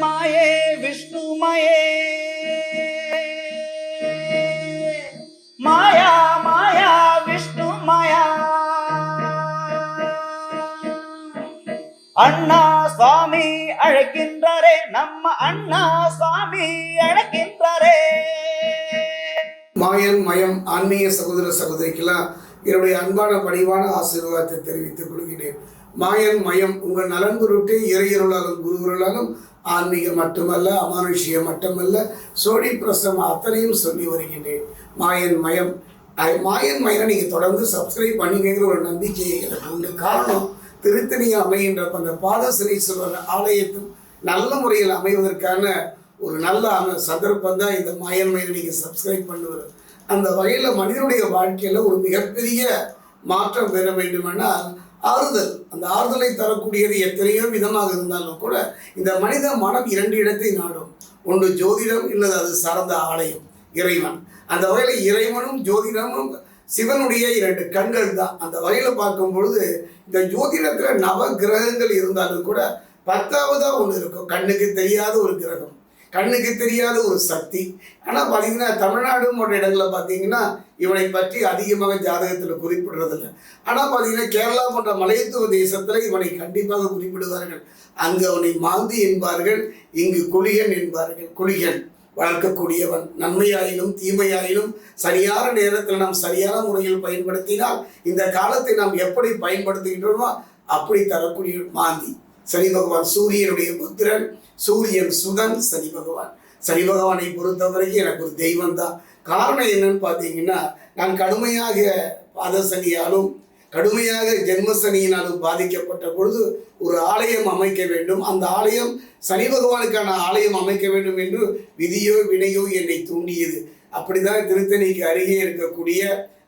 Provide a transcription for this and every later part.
மாயே விஷ்ணுமயே மாயா மாயா விஷ்ணு மாயா. அண்ணா சுவாமி அழைக்கின்றாரே நம்ம அண்ணா சுவாமி அழைக்கின்றாரே. மாயன் மயம் ஆன்மீக சகோதர சகோதரிக்கெல்லாம் என்னுடைய அன்பான பணிவான ஆசீர்வாதத்தை தெரிவித்துக் கொள்கிறேன். மாயன் மயம் உங்கள் நலன் பொருட்டு இறையருளாலும் குருவருளாலும் ஆன்மீகம் மட்டுமல்ல அமானுஷ்யம் மட்டுமல்ல. சோழி பிரசம் அத்தனையும் சொல்லி வருகின்றேன். மாயன் மயம். மாயன் மயனை நீங்கள் தொடர்ந்து சப்ஸ்கிரைப் பண்ணுங்கிற ஒரு நம்பிக்கை எனக்கு உண்டு. காரணம் திருத்தணியை அமைகின்ற அந்த பாதசனீஸ்வரர் ஆலயத்தில் நல்ல முறையில் அமைவதற்கான ஒரு நல்ல சந்தர்ப்பம் தான் இந்த மாயன் மயனை நீங்கள் சப்ஸ்கிரைப் பண்ணுவது. அந்த வகையில் மனிதனுடைய வாழ்க்கையில் ஒரு மிகப்பெரிய மாற்றம் பெற வேண்டுமென்றால் ஆறுதல். அந்த ஆறுதலை தரக்கூடியது எத்தனையோ விதமாக இருந்தாலும் கூட இந்த மனித மனம் இரண்டு இடத்தை நாடும். ஒன்று ஜோதிடம் இல்லது அது சார்ந்த ஆலயம் இறைவன். அந்த வகையில் இறைவனும் ஜோதிடமும் சிவனுடைய இரண்டு கண்கள் தான். அந்த வகையில் பார்க்கும் பொழுது இந்த ஜோதிடத்தில் நவ கிரகங்கள் இருந்தாலும் கூட பத்தாவதாக ஒன்று இருக்கும். கண்ணுக்கு தெரியாத ஒரு கிரகம். கண்ணுக்கு தெரியாத ஒரு சக்தி. ஆனால் பார்த்தீங்கன்னா தமிழ்நாடு போன்ற இடங்களில் பார்த்தீங்கன்னா இவனை பற்றி அதிகமாக ஜாதகத்தில் குறிப்பிடுறதில்ல. ஆனால் பார்த்தீங்கன்னா கேரளா போன்ற மலையத்துவ தேசத்தில் இவனை கண்டிப்பாக குறிப்பிடுவார்கள். அங்கு அவனை மாந்தி என்பார்கள் இங்கு குளிகன் என்பார்கள். குளிகன் வளர்க்கக்கூடியவன். நன்மையாயினும் தீமையாயினும் சரியான நேரத்தில் நாம் சரியான முறையில் பயன்படுத்தினால் இந்த காலத்தை நாம் எப்படி பயன்படுத்துகின்றோமோ அப்படி தரக்கூடிய மாந்தி. சனி பகவான் சூரியனுடைய புத்திரன் சூரியன் சுதன் சனி பகவான். சனி பகவானை பொறுத்தவரைக்கும் எனக்கு ஒரு தெய்வம் தான் காரணம் என்னன்னு பார்த்தீங்கன்னா நான் கடுமையாக பாதசனியாலும் கடுமையாக ஜென்மசனியினாலும் பாதிக்கப்பட்ட பொழுது ஒரு ஆலயம் அமைக்க வேண்டும். அந்த ஆலயம் சனி பகவானுக்கான ஆலயம் அமைக்க வேண்டும் என்று விதியோ வினையோ என்னை தூண்டியது. அப்படிதான் திருத்தணிக்கு அருகே இருக்கக்கூடிய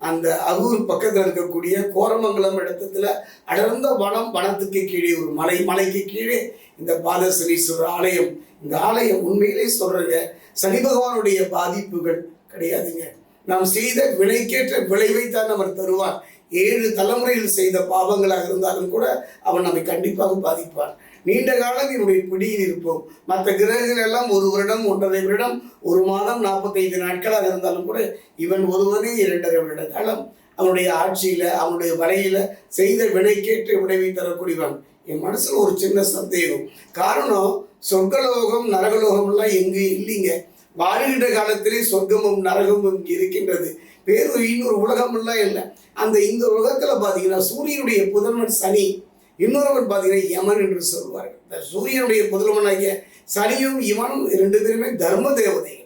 அந்த அகூர் பக்கத்தில் இருக்கக்கூடிய கோரமங்கலம் இடத்துல அடர்ந்த வனம் வனத்துக்கு கீழே ஒரு மலை மலைக்கு கீழே இந்த பாதசனீஸ்வரர் ஆலயம். இந்த ஆலயம் உண்மையிலே சொல்றங்க சனி பகவானுடைய பாதிப்புகள் கிடையாதுங்க. நாம் செய்த வினைக்கேற்ற விளைவைத்தான் அவர் தருவார். ஏழு தலைமுறையில் செய்த பாவங்களாக இருந்தாலும் கூட அவன் நம்மை கண்டிப்பாக பாதிப்பான். நீண்ட காலம் என்னுடைய பிடியில் இருப்போம். மற்ற கிரகங்கள் எல்லாம் ஒரு வருடம் ஒன்றரை வருடம் ஒரு மாதம் நாற்பத்தைந்து நாட்களாக இருந்தாலும் கூட இவன் ஒருவனே இரண்டரை வருட காலம் அவனுடைய ஆட்சியில் அவனுடைய வரையில் செய்த வினைக்கேற்ற விளைவை தரக்கூடியவன். என் மனசில் ஒரு சின்ன சந்தேகம். காரணம் சொர்க்கலோகம் நரகலோகம்லாம் எங்கு இல்லைங்க. வாழ்கின்ற காலத்திலே சொர்க்கமும் நரகமும் இருக்கின்றது. வேறு இன்னொரு உலகமெல்லாம் இல்லை. அந்த இந்த உலகத்தில் பார்த்தீங்கன்னா சூரியனுடைய புதன்வன் சனி. இன்னொருவர் பார்த்தீங்கன்னா யமன் என்று சொல்வார்கள். இந்த சூரியனுடைய முதல்வனாகிய சனியும் இவனும் ரெண்டு பேருமே தர்ம தேவதைகள்.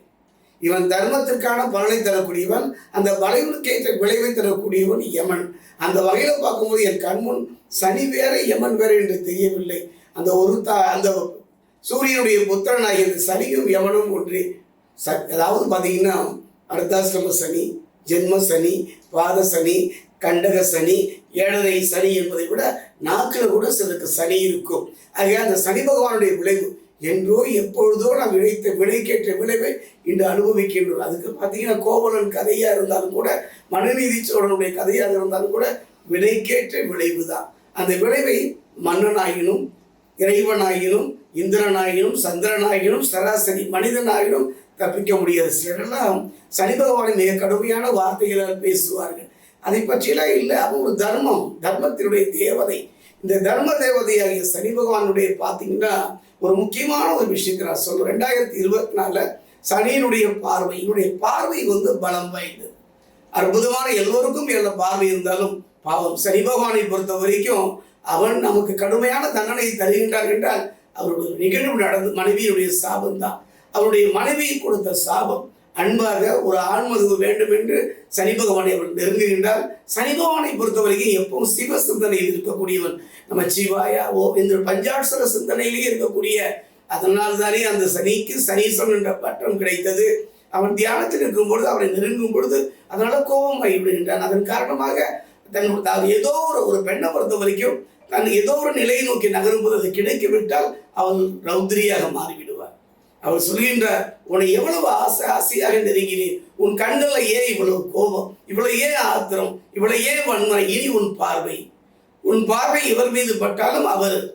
இவன் தர்மத்திற்கான பலனை தரக்கூடியவன் அந்த வளைவுக்கேற்ற விளைவை தரக்கூடியவன் யமன். அந்த வகையில் பார்க்கும்போது என் கண்முன் சனி வேற யமன் வேற என்று தெரியவில்லை. அந்த ஒரு தா அந்த சூரியனுடைய புத்திரனாகிய சனியும் யமனும் ஒன்றே. ச அதாவது பார்த்தீங்கன்னா அர்த்தாசிரம சனி ஜென்ம சனி பாத சனி கண்டக சனி ஏழரை சனி என்பதை விட நாக்கில் கூட சிலருக்கு சனி இருக்கும். ஆகிய அந்த சனி பகவானுடைய விளைவு என்றோ எப்பொழுதோ நாம் விளைத்த விளைக்கேற்ற விளைவை இன்று அனுபவிக்கின்றோம். அதுக்கு பார்த்தீங்கன்னா கோவலன் கதையாக இருந்தாலும் கூட மனுநீதி சோழனுடைய கதையாக இருந்தாலும் கூட விளைக்கேற்ற விளைவு தான். அந்த விளைவை மன்னனாயினும் இறைவனாயினும் இந்திரனாயினும் சந்திரனாயினும் சராசரி மனிதனாயினும் தப்பிக்க முடியாது. சிலரெல்லாம் சனி பகவானை மிக கடுமையான வார்த்தைகளால் பேசுவார்கள். அதை பற்றியெல்லாம் இல்லை. அவன் ஒரு தர்மம். தர்மத்தினுடைய தேவதை. இந்த தர்ம தேவதையாகிய சனி பகவானுடைய பார்த்தீங்கன்னா ஒரு முக்கியமான ஒரு விஷயத்தை நான் சொல்றேன் ரெண்டாயிரத்தி இருபத்தி நாலில் சனியினுடைய பார்வை என்னுடைய பார்வை வந்து பலம் வாய்ந்தது. அற்புதமான எல்லோருக்கும் எல்லா பார்வை இருந்தாலும் பாவம். சனி பகவானை பொறுத்த வரைக்கும் அவன் நமக்கு கடுமையான தண்டனை தருகின்றான் என்றால் அவருடைய நிகழ்வு நடந்து மனைவியுடைய சாபம் தான் அவருடைய மனைவி கொடுத்த சாபம் அன்பாக ஒரு ஆண்மது வேண்டும் என்று சனி பகவானை அவன் நெருங்குகின்றால் சனி பகவானை பொறுத்தவரைக்கும் எப்பவும் சிவ சிந்தனையில் இருக்கக்கூடியவன். நம்ம சிவாயா ஓ இந்த பஞ்சாட்சர சிந்தனையிலேயே இருக்கக்கூடிய அதனால் தானே அந்த சனிக்கு சனீசன் என்ற பட்டம் கிடைத்தது. அவன் தியானத்தில் இருக்கும் பொழுது அவனை நெருங்கும் பொழுது அதனால கோபம் கைவிடுகின்றான் அதன் காரணமாக தன் ஏதோ ஒரு ஒரு பெண்ணை பொறுத்த வரைக்கும் தன் ஏதோ ஒரு நிலையை நோக்கி நகரும்போது அது கிடைக்கிவிட்டால் அவள் ரௌத்ரியாக மாறிவிடும். அவர் சொல்கின்றார் உன்னை எவ்வளவு ஆசை ஆசையாக நெருங்கினேன். உன் கண்ணில் ஏன் இவ்வளவு கோபம்? இவ்வளவு ஏன் ஆத்திரம்? இவ்வளவு ஏன் வன்மை இனி உன் பார்வை. உன் பார்வை இவர் மீது பட்டாலும் அவர்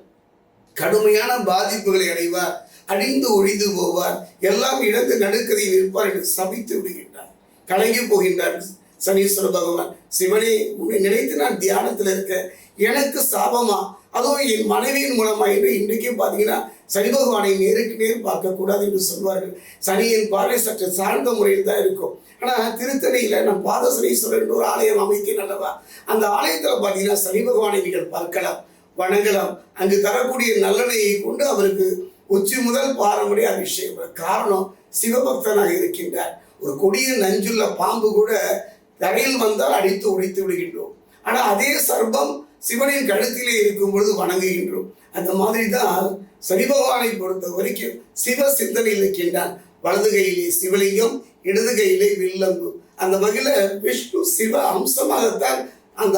கடுமையான பாதிப்புகளை அடைவார் அழிந்து ஒழிந்து போவார். எல்லாம் இழந்து நடுக்கதையில் இருப்பார் என்று சபித்து விடுகின்றார். கலங்கி போகின்றார் சனீஸ்வர பகவான். சிவனே உன்னை நினைத்து நான் தியானத்தில் இருக்க எனக்கு சாபமா? அதுவும் என் மனைவியின் மூலமாக என்று இன்றைக்கே பார்த்தீங்கன்னா சனி பகவானை நேருக்கு நேர் பார்க்கக்கூடாது என்று சொல்வார்கள். சனியின் பார்வை சற்று சார்ந்த முறையில் தான் இருக்கும். ஆனால் திருத்தணியில் நம் பாதசனீஸ்வரர் ஒரு ஆலயம் அமைத்தேன் அல்லவா அந்த ஆலயத்தில் பார்த்தீங்கன்னா சனி பகவானை நீங்கள் பார்க்கலாம் வணங்கலாம். அங்கு தரக்கூடிய நல்லெண்ணெயை கொண்டு அவருக்கு உச்சி முதல் பாரம்பரிய அபிஷேகம் காரணம் சிவபக்தனாக இருக்கின்றார். ஒரு கொடிய நஞ்சுள்ள பாம்பு கூட தரையில் வந்தால் அடித்து உடைத்து விடுகின்றோம். ஆனால் அதே சர்பம் சிவனின் கழுத்திலே இருக்கும் பொழுது வணங்குகின்றோம். அந்த மாதிரி தான் சனி பகவானை பொறுத்த வரைக்கும் சிவ சிந்தனையில் இருக்கின்றார். வலது கையிலே சிவலிங்கம் இடது கையிலே வில்லம்பு அந்த வகையில் விஷ்ணு சிவ அம்சமாகத்தான் அந்த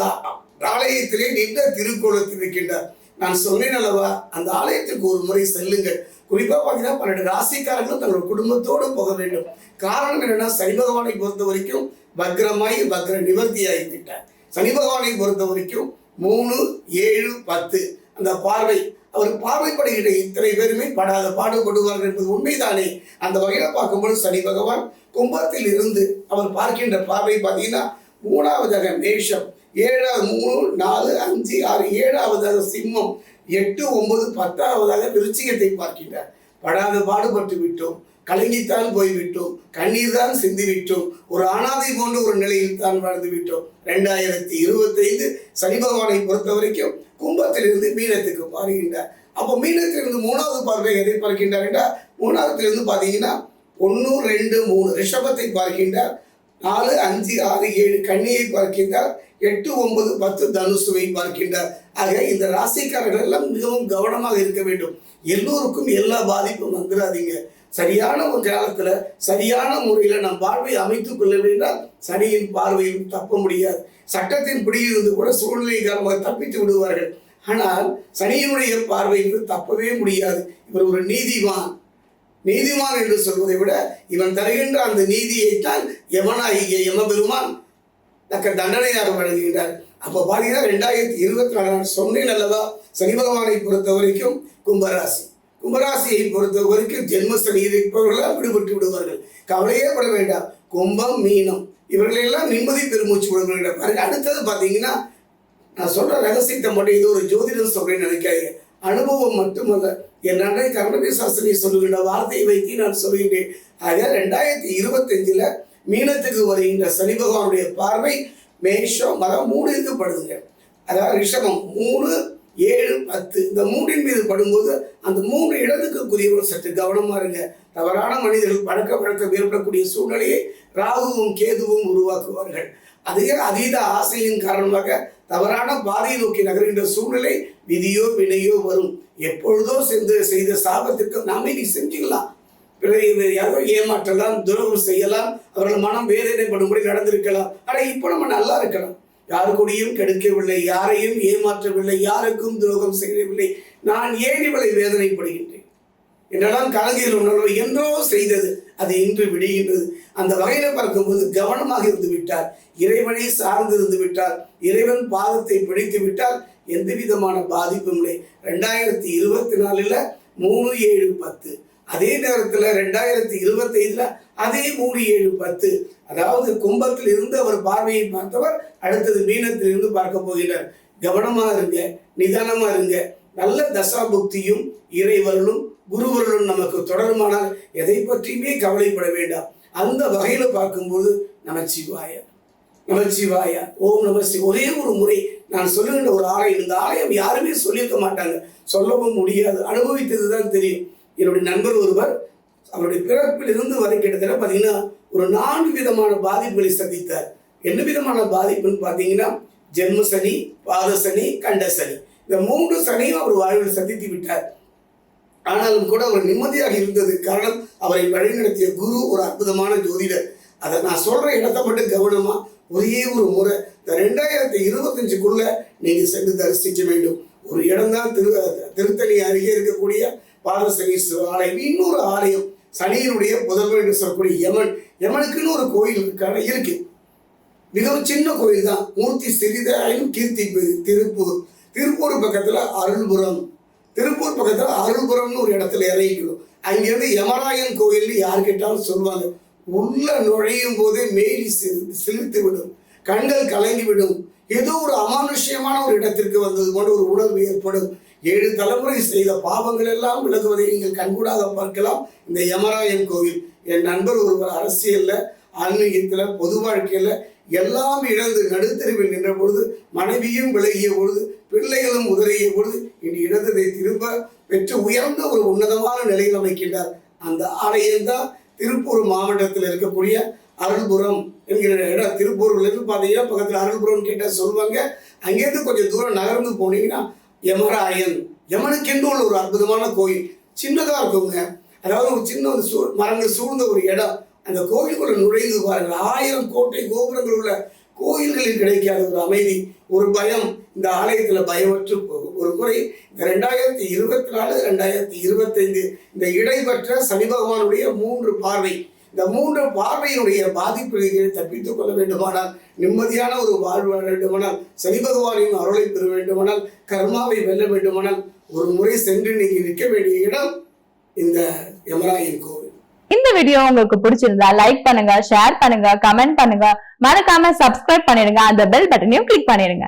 ஆலயத்திலே நின்ற திருக்கோலத்தில் இருக்கின்றார். நான் சொன்னேன் அல்லவா அந்த ஆலயத்திற்கு ஒரு முறை செல்லுங்கள். குறிப்பாக பார்த்தீங்கன்னா பன்னெண்டு ராசிக்காரர்களும் தங்கள் குடும்பத்தோடு போக வேண்டும். காரணம் என்னன்னா சனி பகவானை பொறுத்த வரைக்கும் வக்ரமாய் வக்ர நிவர்த்தியாகிவிட்டார். சனி பகவானை பொறுத்த வரைக்கும் மூணு ஏழு பத்து. அந்த பார்வை அவர் பார்வைப்படுகிற இத்தனை பேருமே படாத பாடுபடுவார்கள் என்பது உண்மைதானே. அந்த வகையில் பார்க்கும்போது சனி பகவான் கும்பத்தில் இருந்து அவர் பார்க்கின்ற பார்வை பார்த்தீங்கன்னா மூணாவதாக மேஷம். ஏழாவது மூணு நாலு அஞ்சு ஆறு ஏழாவதாக சிம்மம். எட்டு ஒன்பது பத்தாவதாக விருச்சிகத்தை பார்க்கின்றார். படாத பாடுபட்டு விட்டோம். கலங்கித்தான் போய்விட்டோம் கண்ணீர் தான் சிந்திவிட்டோம் ஒரு அனாதை போன்ற ஒரு நிலையில் தான் வாழ்ந்து விட்டோம் ரெண்டாயிரத்தி இருபத்தைந்து சனி பகவானை பொறுத்த வரைக்கும் கும்பத்திலிருந்து மீனத்துக்கு பார்க்கின்றார் அப்போ மீனத்திலிருந்து மூணாவது பார்வை எதை பார்க்கின்றார் என்றால் மூணாவதுலேருந்து பார்த்தீங்கன்னா ஒன்று ரெண்டு மூணு ரிஷபத்தை பார்க்கின்றார். நாலு அஞ்சு ஆறு ஏழு கண்ணியை பார்க்கின்றார். எட்டு ஒன்பது பத்து தனுசுவை பார்க்கின்றார். ஆக இந்த ராசிக்காரர்கள் எல்லாம் மிகவும் கவனமாக இருக்க வேண்டும். எல்லோருக்கும் எல்லா பாதிப்பும் வந்துடாதீங்க. சரியான ஒரு காலத்தில் சரியான முறையில் நம் வாழ்வை அமைத்துக் கொள்ளவில்லை வேண்டாம் சனியின் பார்வையும் தப்ப முடியாது. சட்டத்தின் பிடியிலிருந்து கூட சூழ்நிலை காரணமாக தப்பித்து விடுவார்கள். ஆனால் சனியினுடைய பார்வையிலிருந்து தப்பவே முடியாது. இவர் ஒரு நீதிமான். நீதிமான் என்று சொல்வதை விட இவன் தருகின்ற அந்த நீதியைத்தான் யமனாகிய யமபெருமான் தக்க தண்டனையாக வழங்குகின்றார். அப்போ பார்த்தீங்கன்னா ரெண்டாயிரத்தி இருபத்தி நாலு நான் சொன்னேன் அல்லவா? சனி பகவானை பொறுத்த வரைக்கும் கும்பராசி. கும்பராசியை பொறுத்தவரைக்கும் வரைக்கும் இருப்பவர்களால் விடுபட்டு விடுவார்கள். கவலையே பட வேண்டாம். கும்பம் மீனம். இவர்களெல்லாம் நிம்மதி பெருமூச்சு விடுவார்கள் பாருங்க அடுத்தது பார்த்தீங்கன்னா நான் சொல்ற ரகசியத்தை மட்டும் இது ஒரு ஜோதிடம் சொல்றேன்னு நினைக்காதீங்க. அனுபவம் மட்டுமல்ல. என் அன்றை கர்ணபி சாஸ்திரி சொல்லுகின்ற வார்த்தையை வைத்து நான் சொல்கின்றேன் ஆக ரெண்டாயிரத்தி இருபத்தஞ்சில் மீனத்துக்கு வருகின்ற சனி பகவானுடைய பார்வை மேஷம் மரம் மூணு இருக்கப்படுதுங்க அதாவது ரிஷபம் மூணு ஏழு பத்து இந்த மூன்றின் மீது படும்போது அந்த மூன்று இடத்துக்குரியவர் சற்று கவனமா இருங்க. தவறான மனிதர்கள் பழக்க பழக்கம் ஏற்படக்கூடிய சூழ்நிலையை ராகுவும் கேதுவும் உருவாக்குவார்கள். அதிக அதீத ஆசையின் காரணமாக தவறான பாதையை நோக்கி நகர்கின்ற சூழ்நிலை விதியோ வினையோ வரும். எப்பொழுதோ சென்று செய்த சாபத்திற்கு நாமே நீ செஞ்சுக்கலாம். பிறகு யாரோ ஏமாற்றலாம் துரோகம் செய்யலாம் அவர்கள் மனம் வேதனைப்படும்படி நடந்திருக்கலாம். ஆனால் இப்போ நம்ம நல்லா இருக்கலாம். யாரு கூடயும் கெடுக்கவில்லை யாரையும் ஏமாற்றவில்லை யாருக்கும் துரோகம் செய்யவில்லை. நான் ஏன் இவளை வேதனைப்படுகின்றேன்? என்றெல்லாம் கலங்கியில் உணர்வு என்றோ செய்தது அது இன்று விடுகின்றது. அந்த வகையில் பார்க்கும்போது கவனமாக இருந்து விட்டார் இறைவனை சார்ந்து இருந்து விட்டார் இறைவன் பாதத்தை பிடித்து விட்டால் எந்த விதமான பாதிப்பும் இல்லை. ரெண்டாயிரத்தி இருபத்தி நாலுல மூணு ஏழு பத்து. அதே நேரத்தில் ரெண்டாயிரத்தி இருபத்தைந்துல அதே மூணு ஏழு பத்து. அதாவது கும்பத்தில் இருந்து அவர் பார்வையை பார்த்தவர் அடுத்தது மீனத்தில் இருந்து பார்க்க போகிறார் கவனமாக இருங்க நிதானமாக இருங்க. நல்ல தசாபுக்தியும் இறைவர்களும் குருவர்களும் நமக்கு தொடருமானால் எதை பற்றியுமே கவலைப்பட வேண்டாம். அந்த வகையில் பார்க்கும்போது நமச்சிவாய நமச்சிவாய ஓம் நமசி ஒரே ஒரு முறை நான் சொல்லுகின்ற ஒரு ஆலயம் இந்த ஆலயம் யாருமே சொல்லியிருக்க மாட்டாங்க. சொல்லவும் முடியாது. அனுபவித்தது தான் தெரியும். என்னுடைய நண்பர் ஒருவர் அவருடைய பிறப்பிலிருந்து வரை கிட்டத்தட்ட பார்த்தீங்கன்னா ஒரு நான்கு விதமான பாதிப்புகளை சந்தித்தார். என்ன விதமான பாதிப்புன்னு பார்த்தீங்கன்னா ஜென்ம சனி பாத சனி கண்ட சனி. இந்த மூன்று சனியும் அவர் வாழ்வில் சந்தித்து விட்டார். ஆனாலும் கூட அவர் நிம்மதியாக இருந்தது காரணம் அவரை வழிநடத்திய குரு ஒரு அற்புதமான ஜோதிடர். அதை நான் சொல்ற இடத்த மட்டும் கவனமா ஒரே ஒரு முறை இந்த ரெண்டாயிரத்தி இருபத்தஞ்சுக்குள்ள நீங்க சென்று தரிசிக்க வேண்டும். ஒரு இடம்தான் திரு திருத்தணி அருகே இருக்கக்கூடிய பாதசனீஸ்வரர் ஆலயம் இன்னொரு ஆலயம் சனியினுடைய புதல்வர் என்று சொல்லக்கூடிய யமன். யமனுக்குன்னு ஒரு கோயில் இருக்கான இருக்கு. மிகவும் சின்ன கோயில் தான். மூர்த்தி சிறிதாயும் கீர்த்தி திருப்பூர். திருப்பூர் பக்கத்தில் அருள்புரம். திருப்பூர் பக்கத்தில் அருள்புரம்னு ஒரு இடத்துல இறங்கிக்கணும் அங்கிருந்து யமராயன் கோயில்னு யார் கேட்டாலும் சொல்லுவாங்க. உள்ள நுழையும் போதே மேலி சிறு- விடும். கண்கள் கலங்கி விடும். ஏதோ ஒரு அமானுஷ்யமான ஒரு இடத்திற்கு வந்தது போன்ற ஒரு உணர்வு ஏற்படும். ஏழு தலைமுறை செய்த பாவங்கள் எல்லாம் விலகுவதை நீங்கள் கண்கூடாக பார்க்கலாம். இந்த யமராயன் கோவில் என் நண்பர் ஒருவர் அரசியல்ல ஆன்மீகத்தில் பொது வாழ்க்கையில் எல்லாம் இழந்து நடுத்தருவில் நின்ற பொழுது மனைவியும் விலகிய பொழுது பிள்ளைகளும் உதறிய பொழுது இன்று இழந்ததை திரும்ப பெற்று உயர்ந்த ஒரு உன்னதமான நிலையில் அமைக்கின்றார். அந்த ஆலயம் தான் திருப்பூர் மாவட்டத்தில் இருக்கக்கூடிய அருள்புரம் என்கிற இடம். திருப்பூர்லேருந்து பார்த்தீங்கன்னா பக்கத்தில் அருள்புரம் கேட்டால் சொல்லுவாங்க. அங்கேருந்து கொஞ்சம் தூரம் நகர்ந்து போனீங்கன்னா யமராயன் யமனுக்கென்று உள்ள ஒரு அற்புதமான கோயில். சின்னதாக இருக்குங்க அதாவது ஒரு சின்ன ஒரு சூ மரங்கள் சூழ்ந்த ஒரு இடம் அந்த கோயிலுக்குள்ள நுழைந்து பாருங்கள். ஆயிரம் கோட்டை கோபுரங்கள் உள்ள கோயில்களில் கிடைக்காத ஒரு அமைதி ஒரு பயம். இந்த ஆலயத்தில் பயமற்று போகும். ஒரு முறை இந்த ரெண்டாயிரத்தி இருபத்தி நாலு ரெண்டாயிரத்தி இருபத்தைந்து இந்த இடைப்பற்ற சனி பகவானுடைய மூன்று பார்வை இந்த மூன்று பார்வையினுடைய பாதிப்புகளை தப்பித்துக் கொள்ள வேண்டுமானால் நிம்மதியான ஒரு வாழ்வு வாழ வேண்டுமானால் சனி பகவானின் அருளை பெற வேண்டுமானால் கர்மாவை வெல்ல வேண்டுமானால் ஒரு முறை சென்று நீங்கள் நிற்க வேண்டிய இடம் இந்த யமராயின் கோவில். இந்த வீடியோ உங்களுக்கு பிடிச்சிருந்தா லைக் பண்ணுங்க ஷேர் பண்ணுங்க கமெண்ட் பண்ணுங்க. மறக்காம சப்ஸ்கிரைப் பண்ணிருங்க அந்த பெல் பட்டனையும் கிளிக் பண்ணிருங்க